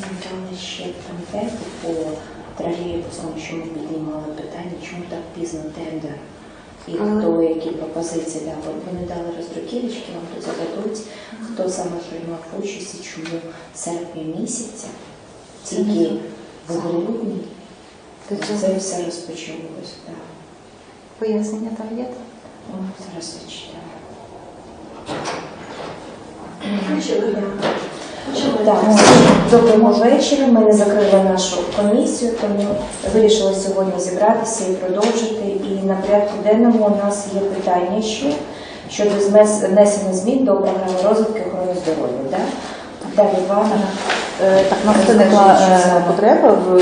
дали ще конкрету по тролейбусам, що ми піднімали питання, чому так пізно тендер і хто які пропозиції дав. Вони дали роздруківочки, вам тут зададуть, хто саме приймав участь і чому в серпні місяця, тільки в грудні це все розпочалося. Так. пояснення там є? О, Зараз я читаю. Так, доброго вечора. Ми не закрили нашу комісію, тому вирішили сьогодні зібратися і продовжити. І на порядку денному у нас є питання ще щодо внесення змін до програми розвитку охорони здоров'я. Да? Далі Івана. Е, Так, у нас виникла е, потреба в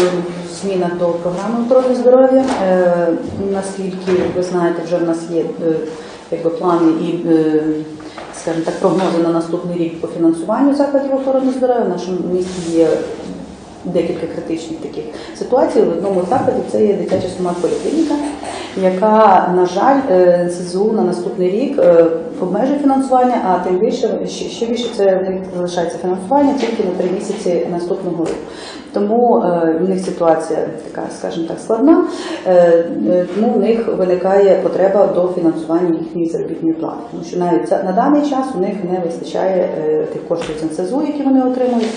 змінах до програми охорони здоров'я. Е, Наскільки ви знаєте, вже в нас є е, якби, плани і, е, скажімо так, прогнози на наступний рік по фінансуванню закладів охорони здоров'я. В нашому місті є декілька критичних таких ситуацій. В одному закладі це є дитяча стомат-поліклініка, яка, на жаль, е, СЗУ на наступний рік е, обмежує фінансування, а тим більше ще, більше це в них залишається фінансування тільки на три місяці наступного року. Тому е, в них ситуація така, скажімо так, складна. Тому в них виникає потреба до фінансування їхньої заробітної плати. Тому що навіть на даний час у них не вистачає тих коштів з які вони отримують,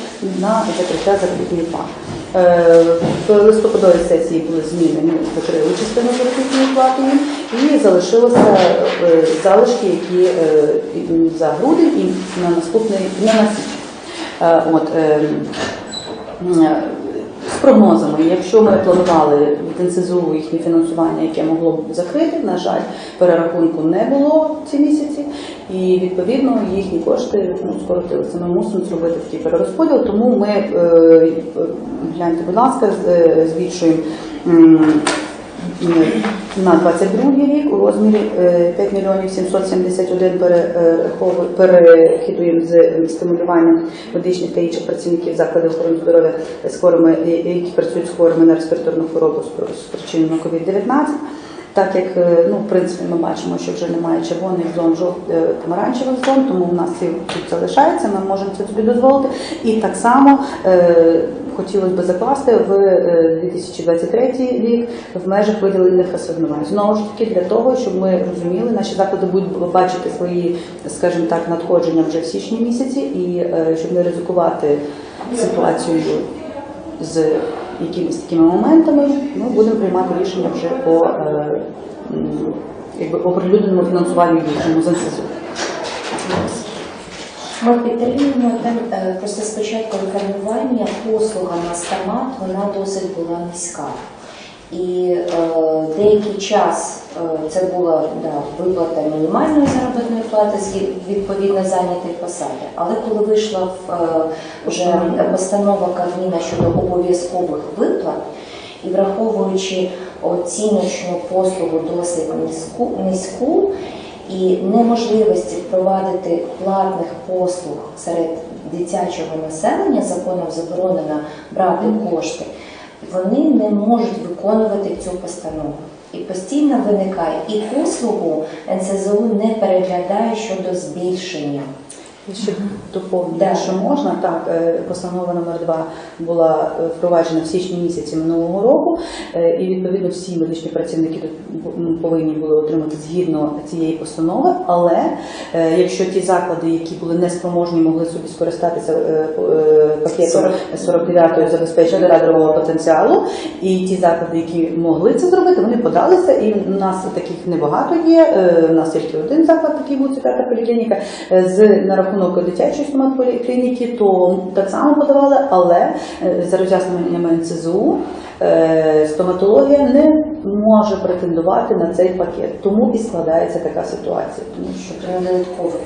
на закриття заробітної плати. Е, В листопадовій сесії були зміни, ми закрили частину заробітної плати і залишилося е, залишки, які е, за грудень і на наступний на січень. З прогнозами, якщо ми планували від НСЗУ їхнє фінансування, яке могло б закрити, на жаль, перерахунку не було ці місяці, і відповідно їхні кошти ну, скоротилися. Ми мусимо зробити такий перерозподіл, тому ми е, е, гляньте, будь ласка, е, збільшуємо. На 22 рік у розмірі е, 5 мільйонів 771 перехідуємо з стимулюванням медичних та інших працівників закладів охорони здоров'я з хворими, е, які працюють з хворими на респіраторну хворобу з причиною COVID-19. Так як е, ну, в принципі ми бачимо, що вже немає червоних зон, жовт, е, помаранчевих зон, тому в нас тут залишається, ми можемо це собі дозволити. І так само е, хотілося б закласти в е, 2023 рік в межах виділених асигнувань. Знову ж таки, для того, щоб ми розуміли, наші заклади будуть бачити свої, скажімо так, надходження вже в січні місяці, і е, щоб не ризикувати ситуацією з якимись такими моментами, ми будемо приймати рішення вже по е, якби оприлюдненому фінансуванню їхньому з. Ми підтримуємо там е, просто спочатку лікарнування послуга на стомат вона досить була низька. І е, деякий час е, це була да, виплата мінімальної заробітної плати з відповідно зайнятої посади. Але коли вийшла в, е, вже постанова Кабміна щодо обов'язкових виплат, і враховуючи оціночну послугу досить низьку, низьку і неможливості впровадити платних послуг серед дитячого населення, законом заборонено брати кошти, вони не можуть виконувати цю постанову. І постійно виникає і послугу НСЗУ не переглядає щодо збільшення. Ще доповню, Да. що можна. Так, е, постанова номер 2 була е, впроваджена в січні місяці минулого року, е, і відповідно всі медичні працівники тут повинні були отримати згідно цієї постанови. Але якщо ті заклади, які були неспроможні, могли собі скористатися пакетом 49-ї забезпечення кадрового потенціалу, і ті заклади, які могли це зробити, вони подалися. І в нас таких небагато є. У нас тільки один заклад, такий був це поліклініка. З на рахунок дитячої стоматполіклініки, то так само подавали, але е, за роз'ясненнями НСЗУ стоматологія не може претендувати на цей пакет. Тому і складається така ситуація. Тому що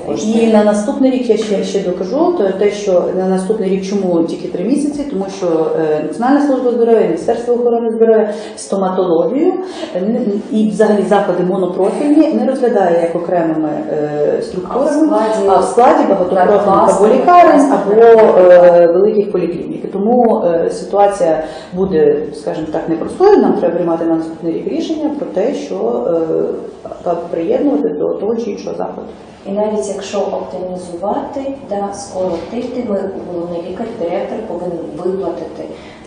кошти. і на наступний рік я ще, ще докажу, то те, що на наступний рік чому тільки три місяці, тому що е, Національна служба здоров'я, Міністерство охорони здоров'я, стоматологію е, і взагалі заклади монопрофільні не розглядає як окремими е, структурами, А в складі- багатопрофільних або лікарень, або е, великих поліклінік. Тому е, ситуація буде скажімо так, непростою. Нам треба приймати на наступний рік рішення про те, що е, приєднувати до того чи іншого заходу. І навіть якщо оптимізувати, да, скоротити, ми головний лікар, директор повинен виплатити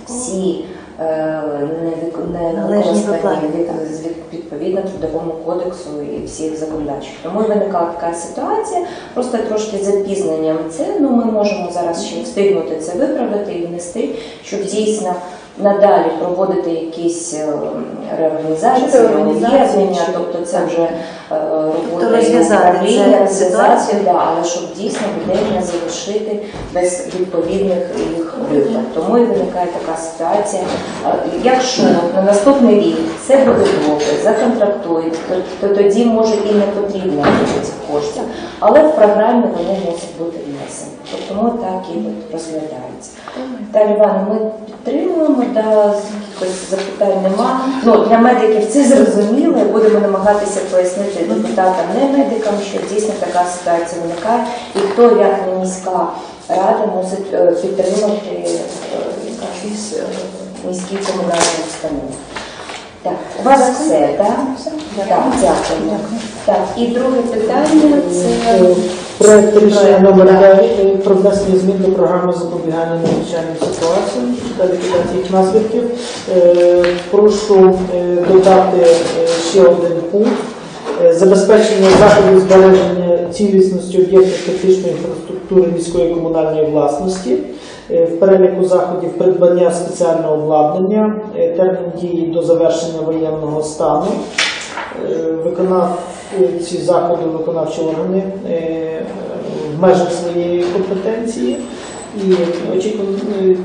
всі е, невик- не Належні від- відповідно трудовому кодексу і всіх законодавчих. Тому і виникла така ситуація, просто трошки запізненням це. Ну ми можемо зараз ще встигнути це виправити і внести, щоб дійсно надалі проводити якісь е, реорганізації, об'єднання, тобто це вже е, робота управління, розв'язати, ситуацію. да, але щоб дійсно людей не залишити без відповідних їх виплат. Тому і виникає така ситуація. Якщо на наступний рік це буде добре, законтрактують, то, то тоді може і не потрібно цих коштів, але в програмі вони мусять бути внесені. Тобто так і розглядається. Далі, Івана, ми підтримуємо, да, якихось запитань нема. Ну, для медиків це зрозуміло, і будемо намагатися пояснити депутатам, не медикам, що дійсно така ситуація виникає, і хто, як не міська рада, мусить е, підтримати е, якісь е, міські комунальні установи. Так, у вас все, так? Так, дякую. Так, і друге питання це Проект рішення номер 9 про внесення змін до програми запобігання надзвичайним ситуаціям та ліквідації їх наслідків. Е, Прошу е, додати е, ще один пункт. Забезпечення заходів збереження цілісності об'єктів критичної інфраструктури міської комунальної власності. В переліку заходів придбання спеціального обладнання, термін дії до завершення воєнного стану. Виконав ці заходи виконавчі органи е, в межах своєї компетенції і очікуваний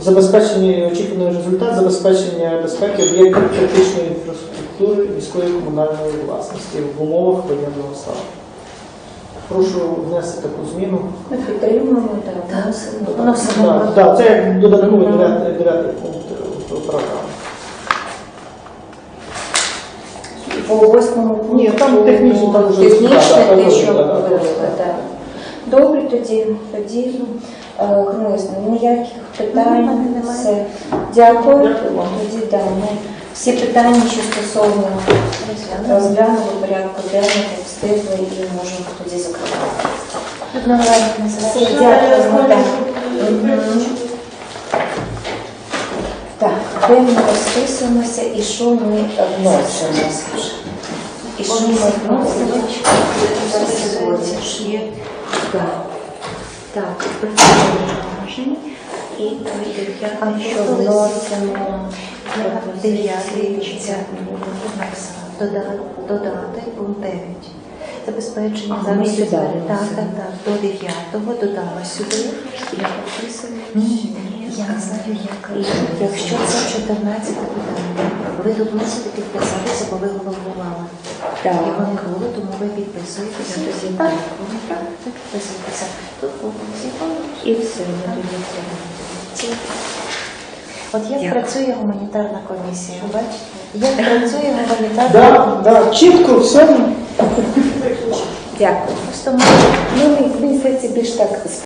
забезпечення очікуваний результат забезпечення безпеки об'єктів критичної інфраструктури міської комунальної власності в умовах воєнного стану. Прошу внести таку зміну. ми підтримуємо та вносимо. Все Так, так, це як додатковий дев'ятий пункт е, програми. По восьмому пункту Ні, там технічно, там вже- технічне, да, да, те, що говорили, так. Добре, тоді, тоді е, ніяких Ну, питань. мене. Все. Дякую. Дякую. Тоді да, ми всі питання, що стосовно розглянули порядку денного, встигли і можемо тоді закривати. Все, дякуємо. Так. Мгм. Так, де ми розписуємося і що ми вносимо? І що ми вносимо? Є. Так. Так. І що вносимо? дев'ятий додати, пункт 9. Забезпечення замість сюди так, так, так, до 9 додала сюди. Я підписую. Ні, я знаю, як. Якщо це 14 питання, ви доносите підписатися, бо ви головували. Так. Не було, тому ви підписуєтеся. Я тоді Так, так. ви так, підписуєтеся. Тут повністю І все, я тоді це. От як Дякую. працює гуманітарна комісія, бачите? Як працює гуманітарна Да, комісія? да, чітко, все. Дякую. Просто ми мені здається, більш так